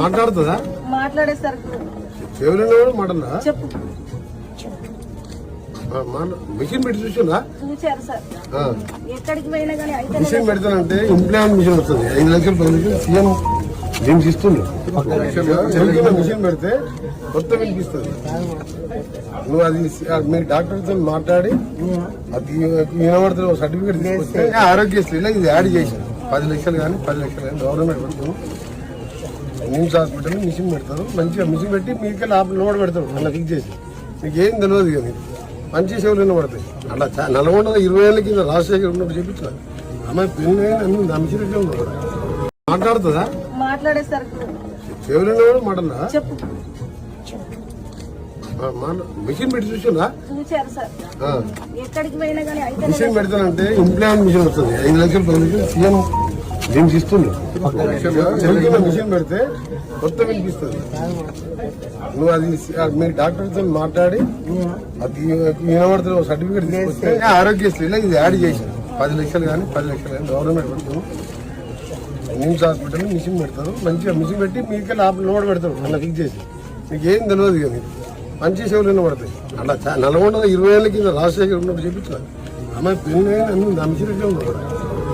మాట్లాడుతుందా? మాట్లాడేసరికి. ఎవరైనా కూడా మాటలా? చెప్పు. మిషన్ పెట్టి చూసిందా చూశారు సార్. ఆ. ఎక్కడికి పోయినా కానీ అయితే మిషన్ పెడతానంటే ఇంప్లాంట్ మిషన్ వస్తుంది. ఐదు లక్షలు పది లక్షలు సీఎం దీనికి ఇస్తుంది మిషన్ పెడితే మొత్తం వినిపిస్తుంది నువ్వు అది అది మీ డాక్టర్తో మాట్లాడి అది వినబడుతున్న సర్టిఫికేట్ తీసుకొస్తే ఆరోగ్యశ్రీలో ఇది యాడ్ చేశాను పది లక్షలు కానీ పది లక్షలు కానీ గవర్నమెంట్ పెడుతుంది. నిమ్స్ హాస్పిటల్ మిషన్ పెడతారు. మంచిగా మిషన్ పెట్టి మీకే లోపల లోడ్ పెడతారు. అలా ఫిక్స్ చేసి. మీకు ఏం తెలియదు కానీ మంచి సేవలు పడతాయి. అలా చా- నల్గొండ ఇరవై ఏళ్ళ కింద రాజశేఖర్ ఉన్నప్పుడు చెప్పించిన అమ్మాయి పెళ్ళి అన్ని నా మిషన్ ఎట్లా ఉండదు మాట్లాడుతుందా? మాట్లాడేసరికి ఎవరైనా కూడా మాటలా చెప్పు. మిషన్ పెట్టి చూసిందా మిషన్ పెడతానంటే ఇంప్లాంట్ మిషన్ వస్తుంది. ఐదు లక్షలు పది లక్షలు సీఎం ఇస్తుంది చెవికిన మిషన్ పెడితే మొత్తం వినిపిస్తుంది నువ్వు అది అది మీ డాక్టర్తో మాట్లాడి అది వినబడుతున్న సర్టిఫికేట్ తీసుకొస్తే ఆరోగ్యశ్రీలో ఇది యాడ్ చేశాను పది లక్షలు కానీ పది లక్షలు కానీ గవర్నమెంట్ పెడుతుంది నిమ్స్ హాస్పిటల్ మిషన్ పెడతారు మంచిగా మిషన్ పెట్టి మీకే లోపల లోడ్ పెడతారు అలా ఫిక్స్ చేసి మీకు ఏం తెలియదు కానీ మంచి సేవలు పడతాయి అలా చా- నల్గొండ ఇరవై ఏళ్ళ కింద రాజశేఖర్ ఉన్నప్పుడు చెప్పించిన అమ్మాయి పెళ్ళి అన్ని నా మిషన్ ఎట్లా ఉండదు